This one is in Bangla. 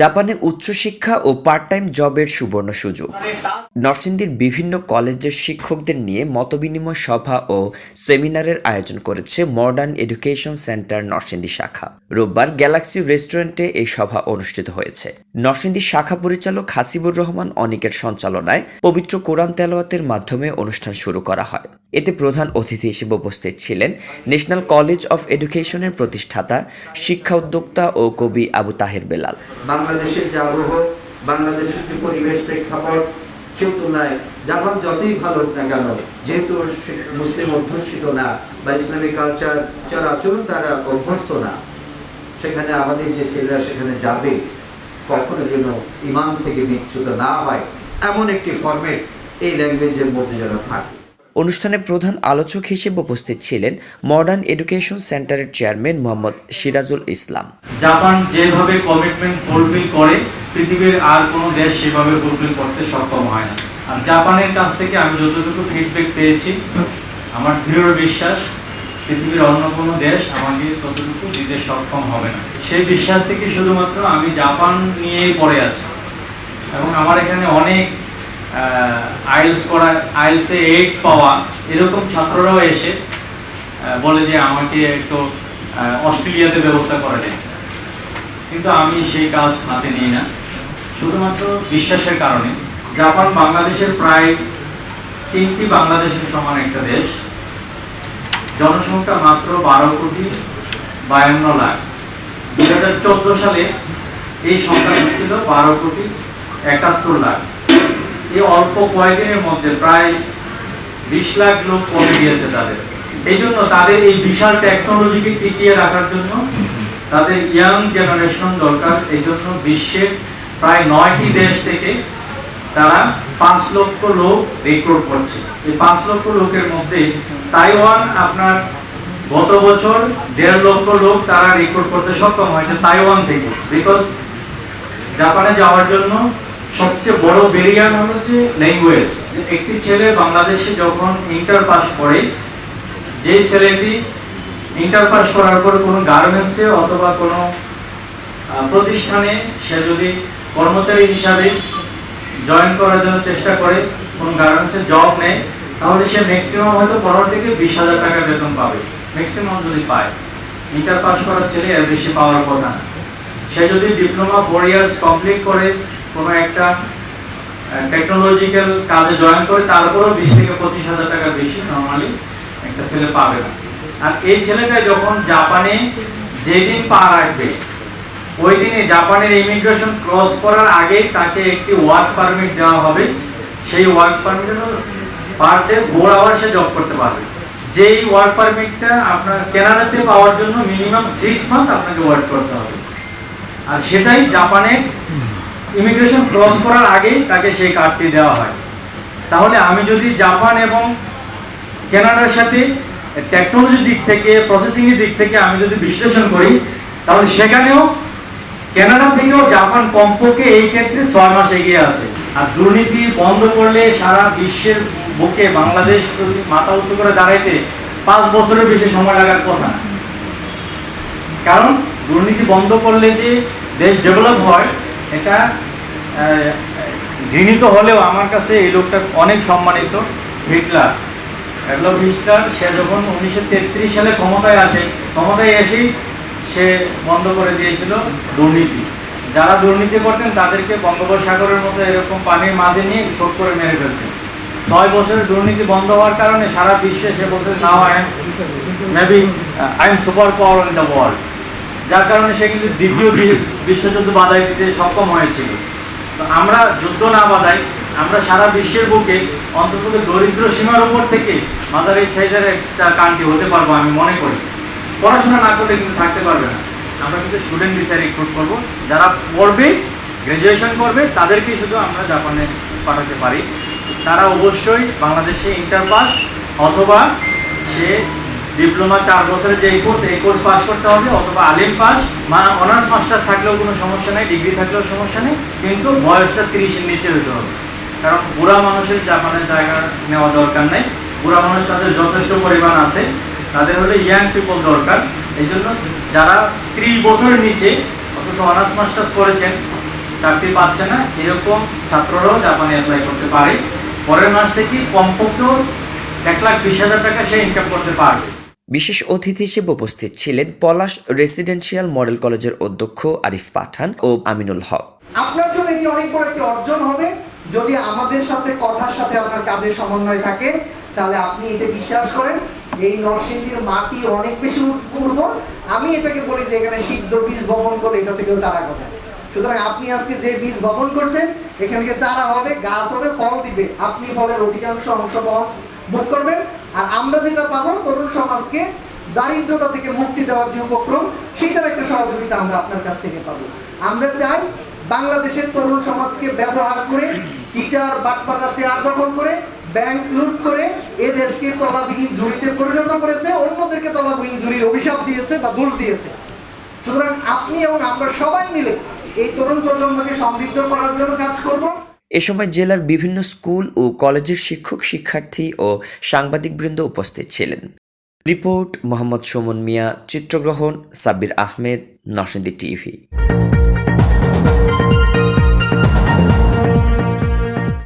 জাপানে উচ্চশিক্ষা ও পার্ট টাইম জবের সুবর্ণ সুযোগ। নরসিংদীর বিভিন্ন কলেজের শিক্ষকদের নিয়ে মতবিনিময় সভা ও সেমিনারের আয়োজন করেছে মডার্ন এডুকেশন সেন্টার নরসিংদী শাখা। রোববার গ্যালাক্সি রেস্টুরেন্টে এই সভা অনুষ্ঠিত হয়েছে। নরসিংদী শাখা পরিচালক হাসিবুর রহমান অনিকের সঞ্চালনায় পবিত্র কোরআন তেলাওয়াতের মাধ্যমে অনুষ্ঠান শুরু করা হয়। এতে প্রধান অতিথি হিসেবে উপস্থিত ছিলেন ন্যাশনাল কলেজ অফ এডুকেশনের প্রতিষ্ঠাতা, শিক্ষা উদ্যোক্তা ও কবি আবু তাহের বেলাল। বাংলাদেশের যে আবহ বাংলাদেশের যে পরিবেশ প্রেক্ষাপট, সেই তুলনায় জাপান যতই ভালো হোক না কেন, যেহেতু মুসলিম অধ্যুষিত না বা ইসলামিক কালচার যার আচরণ তারা অভ্যস্ত না, সেখানে আমাদের যে ছেলেরা সেখানে যাবে, কখনো যেন ইমান থেকে বিচ্যুত না হয়, এমন একটি ফরম্যাট এই ল্যাঙ্গুয়েজের মধ্যে যেন থাকে। অনুষ্ঠানে প্রধান আলোচক হিসেবে উপস্থিত ছিলেন মডার্ন এডুকেশন সেন্টারের চেয়ারম্যান মোহাম্মদ সিরাজুল ইসলাম। জাপান যেভাবে কমিটমেন্ট ফুলফিল করে, পৃথিবীর আর কোনো দেশ সেভাবে ফুলফিল করতে সক্ষম হয় না। আর জাপানের কাছ থেকে আমি যতটুকু ফিডব্যাক পেয়েছি, আমার দৃঢ় বিশ্বাস, পৃথিবীর অন্য কোনো দেশ আমাকে ততটুকু দিতে সক্ষম হবে না। সেই বিশ্বাস থেকে শুধুমাত্র আমি জাপান নিয়েই পড়ে আছি। এবং আমার এখানে অনেক আইলস করা আইলসে এইট পাওয়া, এরকম ছাত্ররাও এসে বলে যে আমাকে একটু অস্ট্রেলিয়াতে ব্যবস্থা করে দেয় কিন্তু আমি সেই কাজ হাতে নিই না। শুধুমাত্র বিশ্বাসের কারণে। জাপান বাংলাদেশের প্রায় তিনটি বাংলাদেশের সমান একটা দেশ। জনসংখ্যা মাত্র বারো কোটি বায়ান্ন লাখ। দুই হাজার চোদ্দ সালে এই সংখ্যা ছিল বারো কোটি একাত্তর লাখ। এই অল্প কয়েকদিনের মধ্যে প্রায় বিশ লাখ লোক কমে গিয়েছে তাদের। এই জন্য তাদের এই বিশাল টেকনোলজিকে টিকিয়ে রাখার জন্য তাদের ইয়াং জেনারেশন দরকার। এই জন্য বিশ্বের প্রায় নয়টি দেশ থেকে তারা পাঁচ লক্ষ লোক রিক্রুট করছে। এই পাঁচ লক্ষ লোকের মধ্যে তাইওয়ান আপনার গত বছর দেড় লক্ষ লোক তারা রিক্রুট করতে সক্ষম হয়েছে তাইওয়ান থেকে। বিকজ জাপানে যাওয়ার জন্য সবচেয়ে বড় ব্যারিয়ার হলো যে ল্যাঙ্গুয়েজ একটি ছেলে বাংলাদেশে যখন ইন্টার পাস করে, যে ছেলেটি ইন্টার পাস করার পর কোনো গার্মেন্টসে অথবা কোনো প্রতিষ্ঠানে সে যদি কর্মচারী হিসাবে জয়েন করার জন্য চেষ্টা করে, কোনো গার্মেন্টসে জব নেয়, তাহলে সে ম্যাক্সিমাম হয়তো পনেরো থেকে বিশ হাজার টাকা বেতন পাবে। ম্যাক্সিমাম যদি পায়। ইন্টার পাস করা ছেলে এর বেশি পাওয়ার কথা সে যদি ডিপ্লোমা ফোর ইয়ার্স কমপ্লিট করে কোনো একটা টেকনোলজিক্যাল কাজে জয়েন করে বিশ থেকে পঁচিশ হাজার টাকা বেশি নর্মালি একটা ছেলে পাবে না। আর এই ছেলেটা যখন জাপানে যেদিন পা রাখবে ওই দিনে জাপানের ইমিগ্রেশন ক্রস করার আগেই তাকে একটি ওয়ার্ক পারমিট দেওয়া হবে। সেই work permit per day four hour সে জব করতে পারবে। যেই ওয়ার্ক পারমিটটা আপনার কেনাডাতে পাওয়ার জন্য মিনিমাম সিক্স মান্থ আপনাকে ওয়ার্ক করতে হবে। আর সেটাই জাপানে ইমিগ্রেশন ক্রস করার আগেই তাকে সেই কার্ডটি দেওয়া হয়। তাহলে আমি যদি জাপান এবং কেনাডার সাথে টেকনোলজির দিক থেকে প্রসেসিংয়ের দিক থেকে আমি যদি বিশ্লেষণ করি, তাহলে সেখানেও কানাডা থেকেও জাপান কমপক্ষে এই ক্ষেত্রে ছয় মাস এগিয়ে আছে। আর দুর্নীতি বন্ধ করলে সারা বিশ্বের বুকে বাংলাদেশ মাথা উঁচু করে দাঁড়াইতে পাঁচ বছরের বেশি সময় লাগার কথা। কারণ দুর্নীতি বন্ধ করলে যে দেশ ডেভেলপ হয় এটা ঘৃণিত হলেও আমার কাছে এই লোকটা অনেক সম্মানিত, হিটলার। এডলফ হিটলার, সে যখন উনিশশো তেত্রিশ সালে ক্ষমতায় আসে, ক্ষমতায় এসেই সে বন্ধ করে দিয়েছিল দুর্নীতি। যারা দুর্নীতি করতেন, তাদেরকে বঙ্গোপসাগরের মতো এরকম পানির মাঝে নিয়ে শোট করে মেরে ফেলতেন। ছয় বছরের দুর্নীতি বন্ধ হওয়ার কারণে সারা বিশ্বে সে বলছে now I maybe I am super power in the world যার কারণে সে কিন্তু দ্বিতীয় বিশ্বযুদ্ধ বাধাই দিতে সক্ষম হয়েছিল। তো আমরা যুদ্ধ না বাধাই আমরা সারা বিশ্বের বুকে অন্তত দরিদ্র সীমার উপর থেকে মাদার এই সাইজের একটা কান্ট্রি হতে পারব আমি মনে করি। পড়াশোনা না করলে কিন্তু থাকতে পারবে না। আমরা কিন্তু স্টুডেন্ট ভিসায় রিক্রুট করব। যারা পড়বে গ্রাজুয়েশন করবে, তাদেরকেই শুধু আমরা জাপানে পাঠাতে পারি। তারা অবশ্যই বাংলাদেশে ইন্টার পাস অথবা সে ডিপ্লোমা চার বছরের যে কোর্স এই কোর্স পাস করতে হবে, অথবা আলিম পাস মা অনার্স মাস্টার্স থাকলেও কোনো সমস্যা নেই ডিগ্রি থাকলেও সমস্যা নেই, কিন্তু বয়সটা তিরিশের নিচে হতে হবে। কারণ বুড়া মানুষের জাপানের জায়গা নেওয়া দরকার নেই, বুড়া মানুষ তাদের যথেষ্ট পরিমাণ আছে, তাদের হলে ইয়াং পিপল দরকার এই জন্য যারা ত্রিশ বছরের নিচে, অথচ অনার্স মাস্টার্স করেছেন, চাকরি পাচ্ছে না, এরকম ছাত্ররাও জাপানে অ্যাপ্লাই করতে পারে, পরের মাস থেকে কমপক্ষেও এক লাখ বিশ হাজার টাকা সে ইনকাম করতে পারবে। বিশেষ অতিথি হিসেবে উপস্থিত ছিলেন পলাশ রেসিডেন্সিয়াল মডেল কলেজের অধ্যক্ষ আরিফ পাঠান ও আমিনুল হক। আপনার জন্য এটি অনেক বড় একটি অর্জন হবে। যদি আমাদের সাথে, কথার সাথে আপনার কাজের সমন্বয় থাকে, তাহলে আপনি এটা বিশ্বাস করেন, এই নরসিংদীর মাটি অনেক বেশি উর্বর। আমি এটাকে বলি যে এখানে সিদ্ধ বীজ বপন করে এটা থেকেও চারা গজায়। সুতরাং আপনি আজকে যে বীজ বপন করছেন, এখান চারা হবে, গাছ হবে, ফল দিবে। আপনি ফলের অধিকাংশ অংশ বহন ভোগ করবেন। আর আমরা যেটা পাবো, তরুণ সমাজকে দারিদ্রতা থেকে মুক্তি দেওয়ার যে উপক্রম, সেটার একটা সহযোগিতা আমরা আপনার কাছ থেকে পাবো। আমরা চাই বাংলাদেশের তরুণ সমাজকে ব্যবহার করে, চিটার, বাটপাড়া চেয়ার দখল করে, ব্যাংক লুট করে, এ দেশকে তলাবিহীন ঝুড়িতে পরিণত করেছে, অন্যদেরকে তলাবিহীন ঝুড়ির অভিশাপ দিয়েছে বা দোষ দিয়েছে। সুতরাং আপনি এবং আমরা সবাই মিলে এই তরুণ প্রজন্মকে সমৃদ্ধ করার জন্য কাজ করব। এ সময় জেলার বিভিন্ন স্কুল ও কলেজের শিক্ষক, শিক্ষার্থী ও সাংবাদিকবৃন্দ উপস্থিত ছিলেন। রিপোর্ট, মোহাম্মদ সুমন মিয়া, চিত্রগ্রহণ, সাব্বির আহমেদ নসেন্দি টিভি।